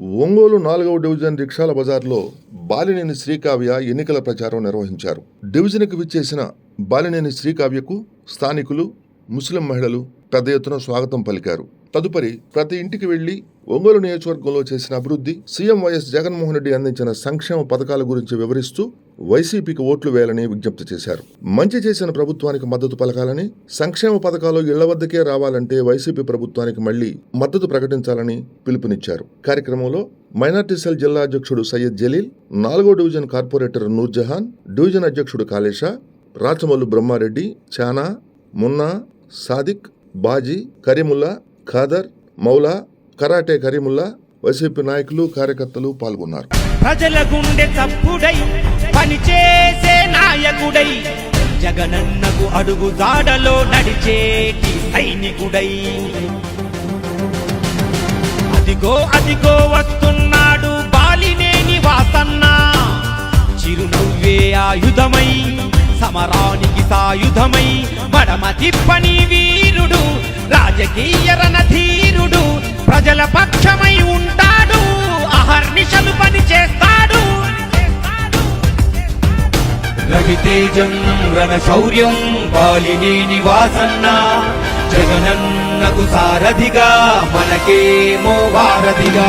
ఒంగోలు నాలుగవ డివిజన్ రిక్షాల బజార్లో బాలినేని శ్రీకావ్య ఎన్నికల ప్రచారం నిర్వహించారు. డివిజన్కు విచ్చేసిన బాలినేని శ్రీకావ్యకు స్థానికులు ముస్లిం మహిళలు పెద్ద ఎత్తున స్వాగతం పలికారు. తదుపరి ప్రతి ఇంటికి వెళ్ళి ఒంగోలు నియోజకవర్గంలో చేసిన అభివృద్ధి సీఎం వైఎస్ జగన్మోహన్ రెడ్డి అందించిన సంక్షేమ పథకాల గురించి వివరిస్తూ వైసీపీకి ఓట్లు వేయాలని విజ్ఞప్తి చేశారు. మంచి చేసిన ప్రభుత్వానికి మద్దతు పలకాలని సంక్షేమ పథకాలు ఇళ్ళ వద్దకే రావాలంటే వైసీపీ ప్రభుత్వానికి మళ్ళీ మద్దతు ప్రకటించాలని పిలుపునిచ్చారు. కార్యక్రమంలో మైనార్టీ సెల్ జిల్లా అధ్యక్షుడు సయ్యద్ జలీల్ నాలుగో డివిజన్ కార్పొరేటర్ నూర్జహాన్ డివిజన్ అధ్యక్షుడు కాళేషా రాచమల్లు బ్రహ్మారెడ్డి చానా మున్నా సాదిక్ బాజీ కరీముల్లా ఖాదర్ మౌలా కరాటే కరీముల్లా వైసీపీ నాయకులు కార్యకర్తలు పాల్గొన్నారు. ప్రజల గుండె చప్పుడై పనిచేసే నాయకుడై జగనన్నకు అడుగు దాడలో నడిచేటి సైనికుడై. అదిగో అదిగో వస్తున్నాడు బాలినేని వాసన్న. చిరునవ్వే ఆయుధమై సమరానికి సాయుధమై మడమ తిప్పని వీరుడు రాజకీయ రణధీరుడు ప్రజల పక్షమై ఉంటాడు అహర్నిశలు పని చేస్తాడు రవితేజం రణ శౌర్యం బాలినేని వాసన్న జగనన్నకు సారథిగా మనకేమో వారధిగా.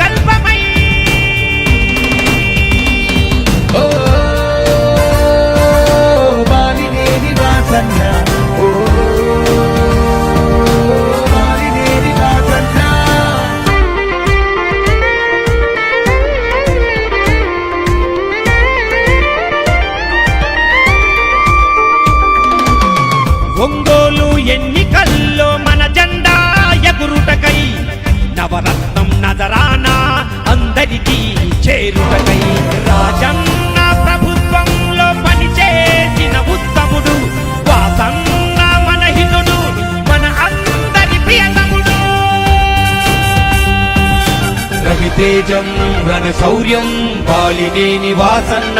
తేజం రణ శౌర్యం బాలినేని వాసన్న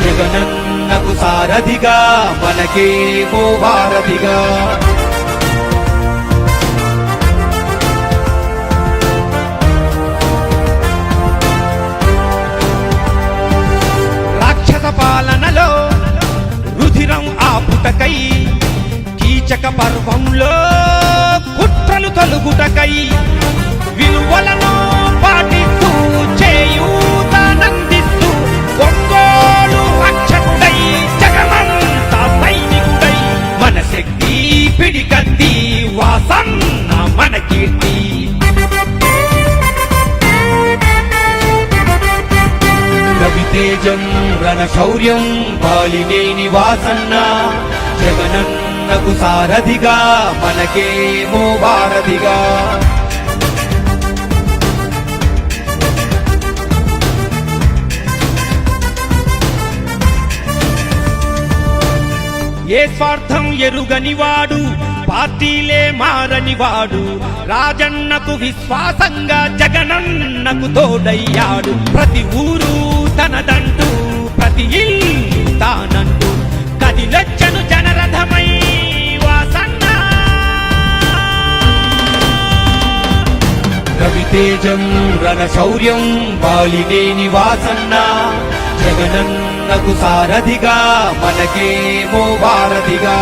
జగనన్నకు సారథిగా మనకేమో వారధిగా రాక్షస పాలనలో రుధిరం ఆపుటకై కీచక పర్వంలో కుట్రలు తలుగుటకై విలువలను చేయూతనందిస్తూ ఒంగోలు రక్షకుడై జగమంతా సైనికుడై మన శక్తి పిడికత్తి వాసన్న మన కీర్తి. రవితేజం రణ శౌర్యం బాలినేని వాసన్న జగనన్నకు సారథిగా మనకేమో భారతిగా. ఏ స్వార్థం ఎరుగని వాడు పార్టీలే మారని వాడు రాజన్నకు విశ్వాసంగా జగనన్నకు తోడయ్యాడు. ప్రతి ఊరు తనదంటూ ప్రతి ఇల్లు తానంటూ. కదిలొచ్చను జనరథమై వాసన్న. రవితేజం రణ శౌర్యం బాలిదేని వాసన్న జగనన్నకు సారథిగా మనకేమో భారతిగా.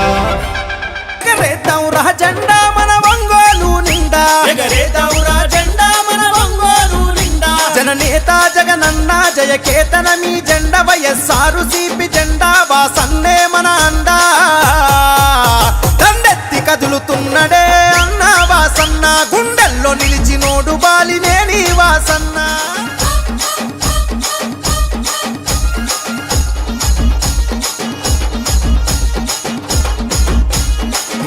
ఎగరేద్దాం రాజెండా మన వంగోలు నిండా. ఎగరేద్దాం రాజెండా మన వంగోలు నిండా. జననేత జగనన్న జయకేతన మీ జెండ వైఎస్ఆరు సిపి జెండా వాసన్నే మన అండా.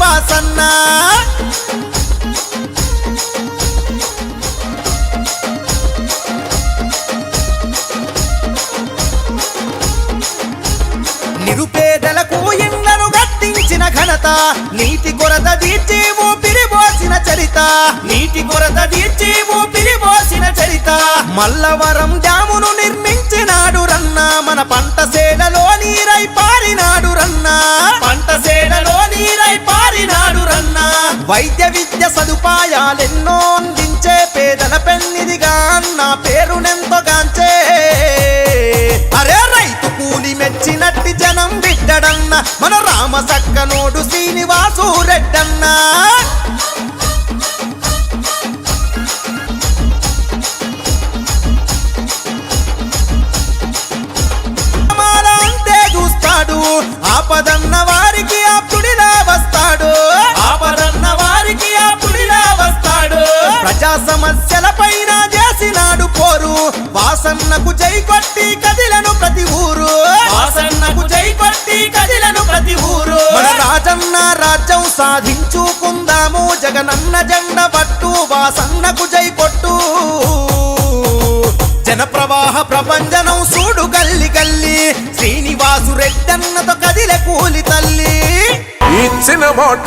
వాసన్న. నిరుపేదలకు ఇండ్లను గట్టించిన ఘనత నీటి కొరత తీర్చి ఊపిరి పోసిన చరిత. నీటి కొరత తీర్చి ఊపిరి పోసిన చరిత. మల్లవరం డ్యామును నిర్మించినాడు రన్న మన పంట సేలలో పారినాడు రన్న. పంట సేలలో నీరై పారినాడు రన్న. వైద్య విద్య సదుపాయాలెన్నో అందించే పేదల పెన్నిదిగా అన్న పేరునెంతో గాంచే. అరే రైతు కూలి మెచ్చినట్టి జనం బిడ్డడన్న మన రామ సక్కనోడు శ్రీనివాసు రెడ్డన్న. ప్రజా సమస్యల పైన చేసినాడు పోరు. వాసన్నకు జై కొట్టి కదిలను ప్రతి ఊరు. వాసన్నకు జై కొట్టి కదిలను ప్రతి ఊరు. మన రాజన్న రాజ్యం సాధించుకుందాము. జగనన్న జెండ పట్టు వాసన్నకు జై కొట్టు. జన ప్రవాహ ప్రపంచనం సూడు గల్లి గల్లి. శ్రీనివాసు రెడ్డన్నతో కదిలే కూలి తల్లి. ఇచ్చిన మాట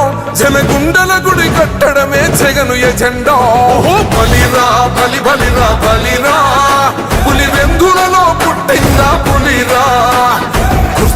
జనగుండల గుడి కట్టడమే జగను ఎజెండా. బలిరా బలి బలిరా బలిరా. పులి వెందులలో పుట్టిందా పులిరా?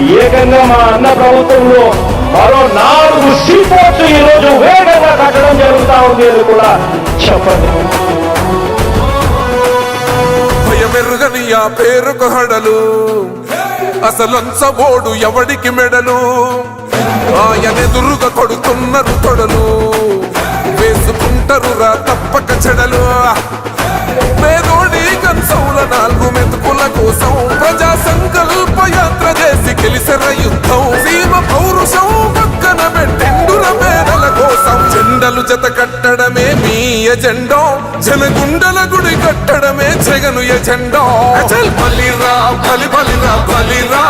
ఏకంగా మా అన్న ప్రభుత్వంలో మరో నాలుగు సీపోర్ట్స్ ఈ రోజు వేగంగా కట్టడం జరుగుతూ ఉంది అని కూడా చెప్పండి. భయమెరుగని ఆ పేరుకు హడలు. అసలంచబోడు ఎవడికి మెడలు? ఆయనెదురుగా కొడుతున్నారు తొడలు. వేసుకుంటారు రా తప్పక చెడలు. పేదోడి కన్సౌల నాలుగు మెతుకుల కోసం ప్రజా సంకల్ప చేసి యుద్ధం సీమ పౌరుషం పక్కన పెట్టిండుర పేదల కోసం జెండలు జత కట్టడమే మీ ఎజెండో. జనగుండల గుడి కట్టడమే జగను ఎజెండో. అచల్ బలిరా బలి బలిరా. బలిరా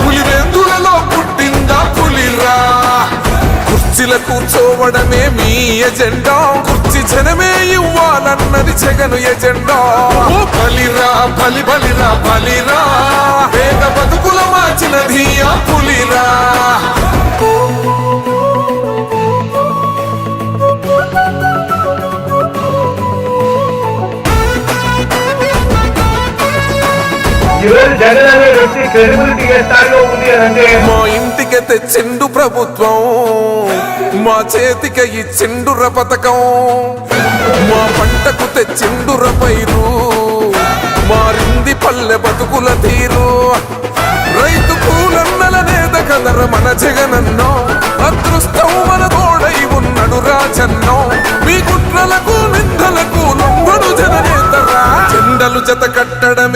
పులివెందులలో పుట్టిందా పులిరా. కుర్చీల కూర్చోవడమే మీ ఎజెండా. కుర్చీ జనమే ఇవ్వాలన్నది జగను ఎజెండా. ఓ బలిరా బలి బలిరా బలిరా. పేద బతుకుల మార్చినది ఆ పులిరా. మా ఇంటికి తెచ్చిండు ప్రభుత్వం. మా చేతికి ఇచ్చిండుర పథకం మా పంటకు తెచ్చిండుర పైరు. మారింది పల్లె బతుకుల తీరు. రైతు కూలన్నల నేత కదర మన జగనన్నో. అదృష్టం మన తోడై ఉన్నడు రాజన్నో. మీ కుట్రలకు నిందలకు లొంగడు జననేతరా చెండలు జత కట్టడమే